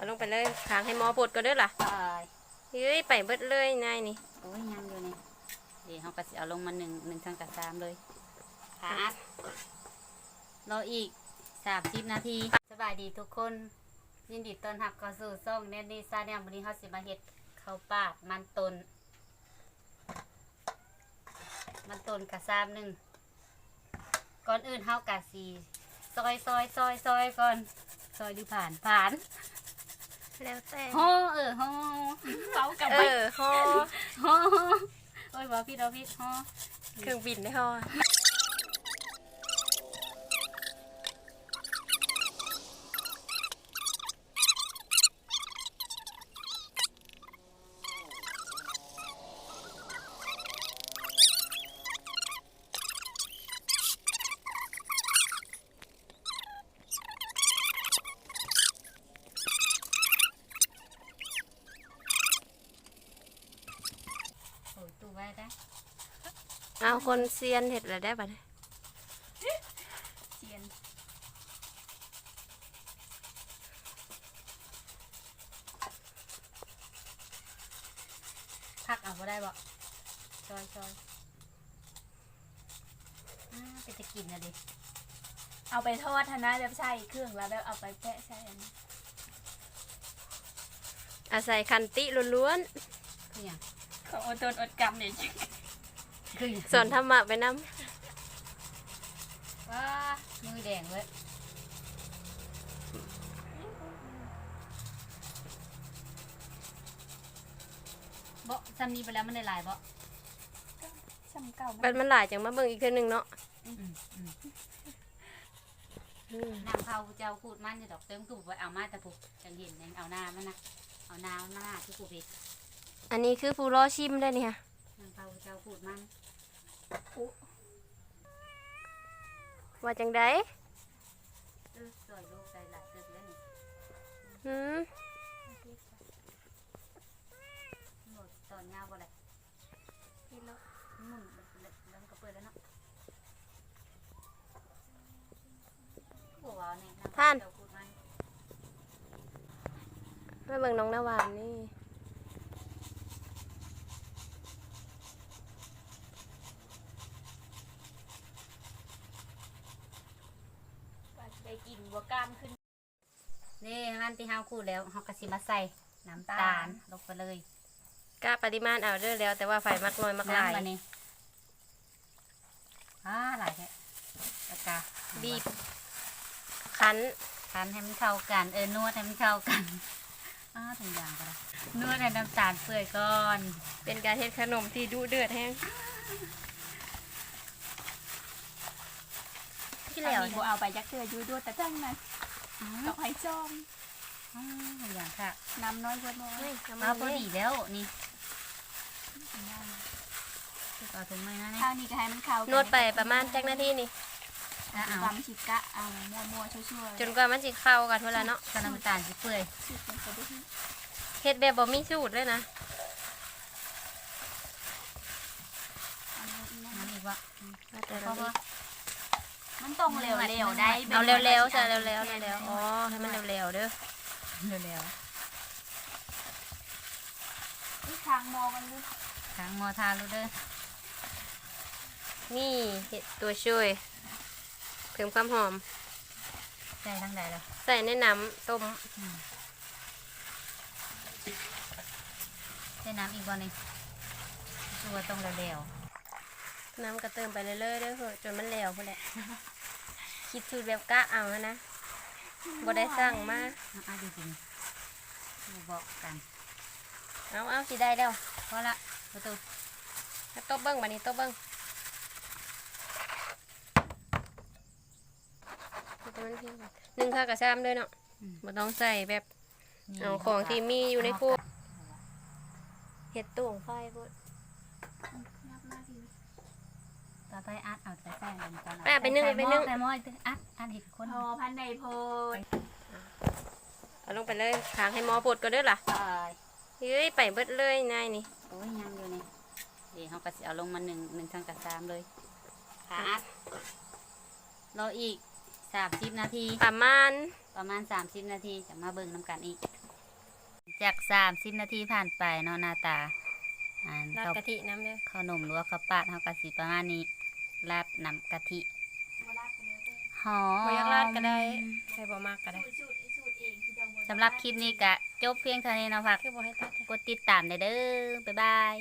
เอาลงไปเลยค้างให้หมอปวดก็เด้อล่ะตายเฮ้ยไปเบิดเลยนายนี่โอ้ยยังอยู่นี่เดี๋ยวเขาก็สิเอาลงมาหนึ่งหนึ่งทางกับสามเลยขาอัดรออีกสามสิบนาทีสบายดีทุกคน ยินดีต้อนรับเข้าสู่ซ่องเนนดีซาเนี่ยวันนี้เขาสิมาเฮ็ดข้าวปาดมันตน มันตนกระซามหนึ่งก่อนอื่นเฮากะสีซอยซอยซอยซอยก่อนซอยดูผ่านผ่าน แล้วแต่โฮเออโฮเขากับเอไปอฮอฮอโอ้ยบอกพี่เราพี่ฮอเครื่องบินได้ฮอ ว้ได้เอาคนเซียนเห็ดอะไรได้ปะเนี่ยเชียนพักเอาบ่ได้บ่ซอยซอยอ่าเป็นตะกินนะดิเอาไปทอดทนะแบบใส่เครื่องแล้วแบบเอาไปแปะใส่อันนี้อาศัยคันติล้วนคืออย่าง เขาอดทนอดกรรมเนี่ยคืออย่างๆสอนธรรมะไปน้ว้ามือแดงเลยบ่ซ้ำนี้ไปแล้วมันได้หลายบ่ซ้ำเก่าำมันมันหลายจังมาเบิ่งอีกเทื่อหนึงเนาะอืมอืมอืมนางเผาเจ้าพูดมันจะดอกเติมกูไปเอามาแต่ผูกจังเห็นยังเอาหน้ามันนะเอาหน้ามันหน้าที่กูผิด อันนี้คือผู้รอชิมได้นี่ค่ะนางเผาเจ้าพูดมันว่าจังไดเออสวยลูกใจหลายเติมแล้วนี่หืมหมดตอนยาวบ่เลยหมุนแล้วมันก็เปิดแล้วเนาะกูว่าเนี่ยนางเผาเจ้าพูดมันมาเบิ่งน้องนาวานนี่ ว่าจะได้ กินบัวกล้ามขึ้น นี่มันที่เฮาคูดแล้วเฮาก็สิมาใส่น้ำตาลลงไปเลยกล้าปริมาณเอาเด้อแล้วแต่ว่าไฟมักน้อยมักหลายน้ำมันนี่อ่าหลายแท้แล้วก็บีบคั้นคั้นให้มันเข้ากันเออนวดให้มันเข้ากันอ้าทุกอย่างก็ได้นวดให้น้ำตาลเปื่อยก่อน เป็นการเฮ็ดขนมที่ดุเดือดแห้ง ที่แล้แล้ววบัวเอาไปยักเตืออยู่ด้วยแต่ตั้งนั้นอ้าต้องให้จอมอ้าทุกอย่างค่ะน้ำน้อยจะน้อยเฮ้ยทำไมเอาพอเนี่ยดีแล้วนี่เอาถึงไหมนะเนี่ยข้าวนี้ก็ให้มันเข้านวดไปประมาณจักนาทีนี่อะเอาความชิกะเอามั่วๆชั่วๆจนกว่ามันสิเข้ากันเวลาเนาะก็น้ำตาลสิเปื่อยชิกกันไปด้วยเฮ็ดแบบบ่มีสูตรเลยนะอันนี้อีกนะน้ำอีกวะว่าแต่เพละราะทีว่า มันต้องเร็วๆได้เอาเร็วๆจ้ะเร็วๆเร็วๆอ๋อให้มันเร็วๆเด้อเร็วอีกทางมองกันเลยๆทางมอทาลูเด้อนี่เห็ดตัวช่วยเพิ่มความหอมใส่ทั้งใดแล้วใส่ในน้ำต้มใส่น้ำอีกบ่หนึงตัวตรงเร็วน้ำก็เติมไปเรื่อยๆเด้อเถอะจนมันแล้วพุ่นแหละ คิดสูตรแบบกะเอานะบ่ได้สั่งมาๆอะดีจริงดูบอกกัน เอาเอาสิได้แล้วพอละประตูถ้าต้มเบิ้งบัดนี้ต้มเบิ้งหนึ่งข้าวกระซามด้วยเนาะบ่ต้องใส่แบบเอาของที่มีอยู่ในครัวเห็ดตุ่งไฟพุ่น ต่อไปอัดเอาใส่แป้งลงก่อนแป้งไปนึ่งไปนึ่งใส่หม้อใส่หม้ออัดอัดเห็ดคนพอพันใดโพดเอาลงไปเลยค้างให้หมอปวดก็เด้อล่ะตายเฮ้ยไปเบิดเลยนายนี่โอ้ยยังอยู่นี่เดี๋ยวเขาก็สิเอาลงมาหนึ่งหนึ่งทางกับสามเลยขาอัดรออีกสามสิบนาที ประมาณประมาณสามสิบนาทีจะมาเบิ่งน้ำกันอีก จากสามสิบนาทีผ่านไปเนาะหน้าตาอ่าราดข้าวกะทิน้ำเด้อขนมหรือว่าข้าวปาดเฮากะสิประมาณนี้ ราดน้ำกะทิหอมบ่อยากราดก็ได้ใครบ่มากก็ได้สูตรสูตรเองที่เดาบ่ได้สำหรับคลิปนี้กะจบเพียงเท่านี้เนาะพักคือบ่ให้ตัด กดติดตามได้เด้อบ๊ายบาย